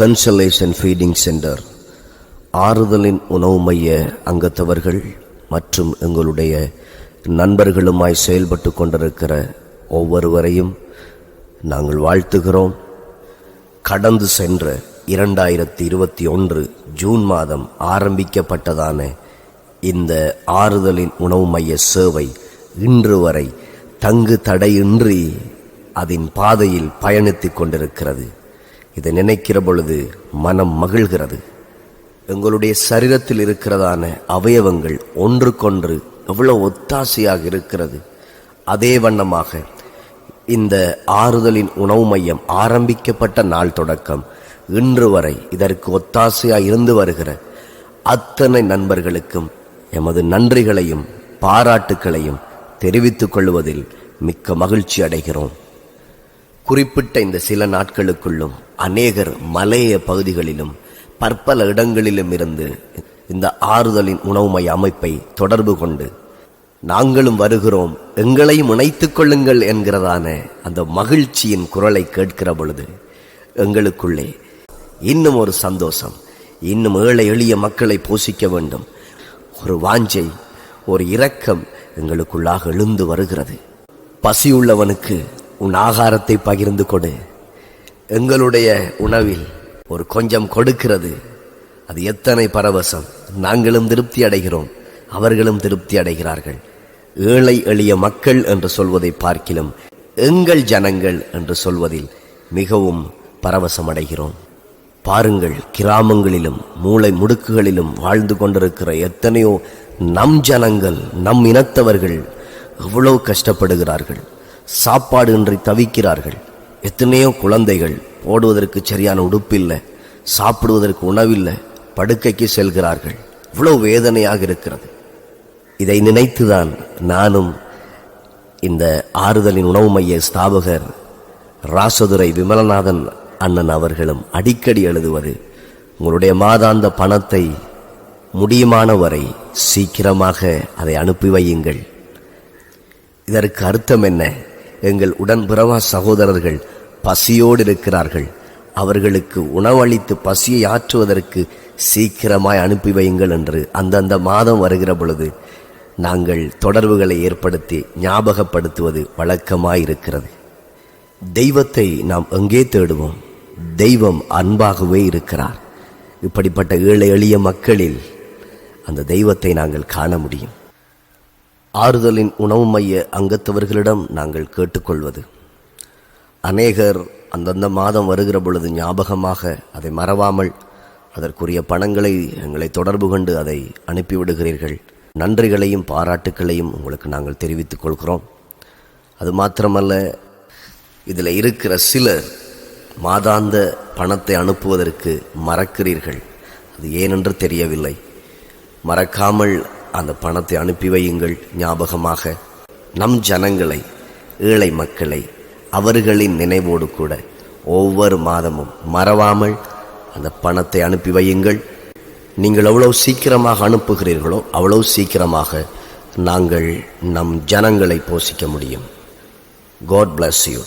Cancellation feeding centre ஆறுதலின் உணவு மைய அங்கத்தவர்கள் மற்றும் எங்களுடைய நண்பர்களுமாய் செயல்பட்டு கொண்டிருக்கிற ஒவ்வொருவரையும் நாங்கள் வாழ்த்துகிறோம். கடந்து சென்ற இரண்டாயிரத்தி இருபத்தி ஒன்று ஜூன் மாதம் ஆரம்பிக்கப்பட்டதான இந்த ஆறுதலின் உணவு மைய சேவை இன்று வரை தங்கு தடையின்றி அதன் பாதையில் பயணித்துக் கொண்டிருக்கிறது. இதை நினைக்கிற பொழுது மனம் மகிழ்கிறது. எங்களுடைய சரீரத்தில் இருக்கிறதான அவயவங்கள் ஒன்றுக்கொன்று எவ்வளோ ஒத்தாசையாக இருக்கிறது. அதே வண்ணமாக இந்த ஆறுதலின் உணவு மையம் ஆரம்பிக்கப்பட்ட நாள் தொடக்கம் இன்று வரை இதற்கு ஒத்தாசையாக இருந்து வருகிற அத்தனை நண்பர்களுக்கும் எமது நன்றிகளையும் பாராட்டுக்களையும் தெரிவித்துக் கொள்வதில் மிக்க மகிழ்ச்சி அடைகிறோம். குறிப்பிட்ட இந்த சில நாட்களுக்குள்ளும் அநேகர் மலைய பகுதிகளிலும் பற்பல இடங்களிலும் இருந்து இந்த ஆறுதலின் உணவுமை அமைப்பை தொடர்பு கொண்டு நாங்களும் வருகிறோம் எங்களையும் இணைத்துக் கொள்ளுங்கள் என்கிறதான அந்த மகிழ்ச்சியின் குரலை கேட்கிற பொழுது எங்களுக்குள்ளே இன்னும் ஒரு சந்தோஷம் இன்னும் ஏழை எளிய மக்களை போஷிக்க வேண்டும். ஒரு வாஞ்சை ஒரு இரக்கம் எங்களுக்குள்ளாக எழுந்து வருகிறது. பசியுள்ளவனுக்கு உன் ஆகாரத்தை பகிர்ந்து கொடு. எங்களுடைய உணவில் ஒரு கொஞ்சம் கொடுக்கிறது. அது எத்தனை பரவசம். நாங்களும் திருப்தி அடைகிறோம். அவர்களும் திருப்தி அடைகிறார்கள். ஏழை எளிய மக்கள் என்று சொல்வதை பார்க்கிலும் எங்கள் ஜனங்கள் என்று சொல்வதில் மிகவும் பரவசம் அடைகிறோம். பாருங்கள் கிராமங்களிலும் மூளை முடுக்குகளிலும் வாழ்ந்து கொண்டிருக்கிற எத்தனையோ நம் ஜனங்கள் நம் இனத்தவர்கள் எவ்வளவு கஷ்டப்படுகிறார்கள். சாப்பாடு இன்றி தவிக்கிறார்கள். எத்தனையோ குழந்தைகள் போடுவதற்கு சரியான உடுப்பில்லை சாப்பிடுவதற்கு உணவில்லை படுக்கைக்கு செல்கிறார்கள். இவ்வளவு வேதனையாக இருக்கிறது. இதை நினைத்துதான் நானும் இந்த ஆறுதலின் உணவு மைய ஸ்தாபகர் ராசதுரை விமலநாதன் அண்ணன் அவர்களும் அடிக்கடி எழுதுவது உங்களுடைய மாதாந்த பணத்தை முடியுமான வரை சீக்கிரமாக அதை அனுப்பி வையுங்கள். இதற்கு அர்த்தம் என்ன? எங்கள் உடன்பிறவா சகோதரர்கள் பசியோடு இருக்கிறார்கள். அவர்களுக்கு உணவளித்து பசியை ஆற்றுவதற்கு சீக்கிரமாய் அனுப்பி வையுங்கள் என்று அந்தந்த மாதம் வருகிற பொழுது நாங்கள் தொடர்புகளை ஏற்படுத்தி ஞாபகப்படுத்துவது வழக்கமாயிருக்கிறது. தெய்வத்தை நாம் எங்கே தேடுவோம்? தெய்வம் அன்பாகவே இருக்கிறார். இப்படிப்பட்ட ஏழை எளிய மக்களில் அந்த தெய்வத்தை நாங்கள் காண முடியும். ஆறுதலின் உணவு மைய அங்கத்தவர்களிடம் நாங்கள் கேட்டுக்கொள்வது. அநேகர் அந்தந்த மாதம் வருகிற பொழுது ஞாபகமாக அதை மறவாமல் அதற்குரிய பணங்களை எங்களை தொடர்பு கொண்டு அதை அனுப்பிவிடுகிறீர்கள். நன்றிகளையும் பாராட்டுக்களையும் உங்களுக்கு நாங்கள் தெரிவித்துக் கொள்கிறோம். அது மாத்திரமல்ல இதில் இருக்கிற சிலர் மாதாந்த பணத்தை அனுப்புவதற்கு மறக்கிறீர்கள். அது ஏனென்று தெரியவில்லை. மறக்காமல் அந்த பணத்தை அனுப்பி வையுங்கள் ஞாபகமாக. நம் ஜனங்களை ஏழை மக்களை அவர்களின் நினைவோடு கூட ஒவ்வொரு மாதமும் மறவாமல் அந்த பணத்தை அனுப்பி வையுங்கள். நீங்கள் எவ்வளவு சீக்கிரமாக அனுப்புகிறீர்களோ அவ்வளவு சீக்கிரமாக நாங்கள் நம் ஜனங்களை போஷிக்க முடியும். God bless you